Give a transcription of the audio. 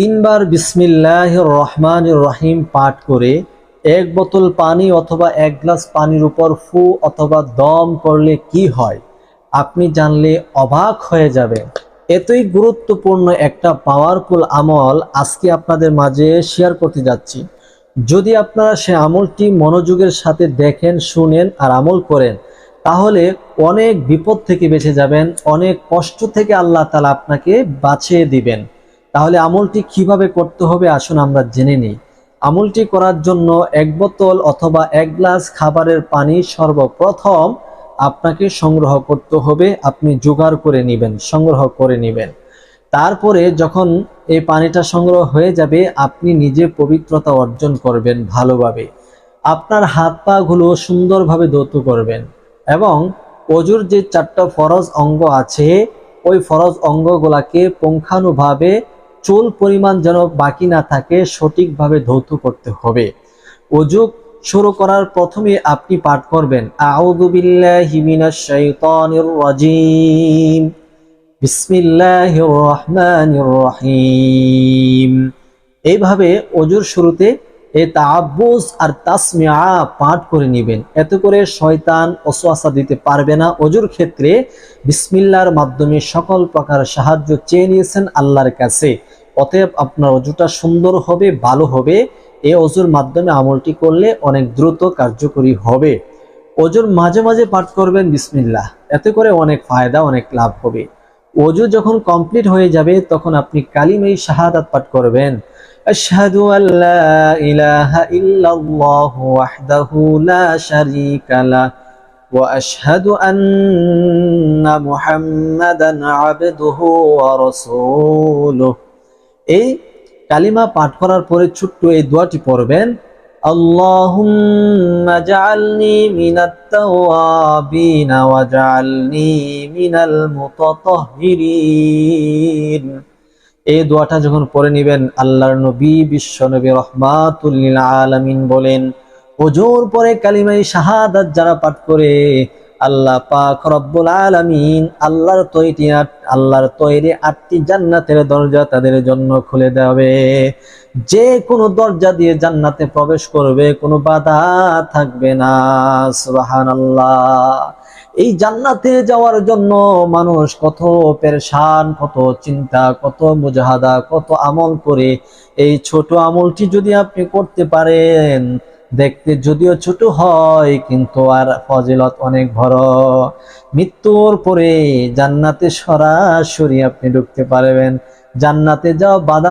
তিনবার বিসমিল্লাহ রহমান রহিম পাঠ করে এক বোতল পানি অথবা এক গ্লাস পানির উপর ফু অথবা দম করলে কি হয়? আপনি জানলে অবাক হয়ে যাবেন। এতই গুরুত্বপূর্ণ একটা পাওয়ারফুল আমল আজকে আপনাদের মাঝে শেয়ার করতে যাচ্ছি। যদি আপনারা সে আমলটি মনোযোগের সাথে দেখেন, শুনেন আর আমল করেন, তাহলে অনেক বিপদ থেকে বেঁচে যাবেন, অনেক কষ্ট থেকে আল্লাহ তালা আপনাকে বাঁচিয়ে দিবেন। তাহলে আমলটি কীভাবে করতে হবে আসুন আমরা জেনে নিই। আমলটি করার জন্য এক বোতল অথবা এক গ্লাস খাবারের পানি সর্বপ্রথম আপনাকে সংগ্রহ করতে হবে, আপনি জোগাড় করে নেবেন, সংগ্রহ করে নেবেন। তারপরে যখন এই পানিটা সংগ্রহ হয়ে যাবে, আপনি নিজে পবিত্রতা অর্জন করবেন ভালোভাবে। আপনার হাত পা গুলো সুন্দরভাবে ধৌত করবেন এবং অজুর যে চারটা ফরজ অঙ্গ আছে, ওই ফরজ অঙ্গগুলাকে পুঙ্খানুভাবে চুল পরিমাণ যেন বাকি না থাকে, সঠিকভাবে ধৌত করতে হবে। অজু শুরু করার প্রথমে আপনি পাঠ করবেন। রহিম। এইভাবে অজুর শুরুতে এই তাআব্বুজ আর তাসমিআ পাঠ করে নেবেন। এতে করে শয়তান ওসওয়াসা দিতে পারবে না। অজুর ক্ষেত্রে বিসমিল্লাহর মাধ্যমে সকল প্রকার সাহায্য চেয়ে নিয়েছেন আল্লাহর কাছে। অতএব আপনার অজুটা সুন্দর হবে, ভালো হবে। এই অজুর মাধ্যমে আমলটি করলে অনেক দ্রুত কার্যকরী হবে। অজুর মাঝে মাঝে পাঠ করবেন বিসমিল্লাহ। এতে করে অনেক ফায়দা, অনেক লাভ হবে। অজু যখন কমপ্লিট হয়ে যাবে, তখন আপনি কালিমাই শাহাদাত পাঠ করবেন। আশহাদু আল্লা ইলাহা ইল্লাল্লাহ ওয়াহদাহু লা শারীকা লা ওয়া আশহাদু আন্না মুহাম্মাদান আবদুহু ওয়া রাসূলুহু। এই কালিমা পাঠ করার পরে ছোট্ট এই দোয়াটি পড়বেন আল্লাহুম্মা اجعلني من التوابين واجعلني من المتطهرين এই দোয়াটা যখন পড়ে নেবেন, আল্লাহর নবী বিশ্ব নবী রহমাতুল্লিল আলামিন বলেন ওজোর পরে কালিমাই শাহাদাত যারা পাঠ করে আল্লাহ পাক রব্বুল আলামিন আল্লাহর তৈরি আল্লাহর তৈরি আটটি জান্নাতের দরজা তাদের জন্য খুলে দেবে। যে কোনো দরজা দিয়ে জান্নাতে প্রবেশ করবে, কোনো বাধা থাকবে না। সুবাহান আল্লাহ এই জান্নাতে যাওয়ার জন্য মানুষ কত পেরেশান, কত চিন্তা, কত মুজাহাদা, কত আমল করে এই ছোট আমলটি যদি আপনি করতে পারেন দেখতে যদিও ছোট হয়, কিন্তু আর ফজিলত অনেক বড়। মৃত্যুর পরে জান্নাতে সরাসরি আপনি ঢুকতে পারবেন। জান্নাতে যাও, বাধা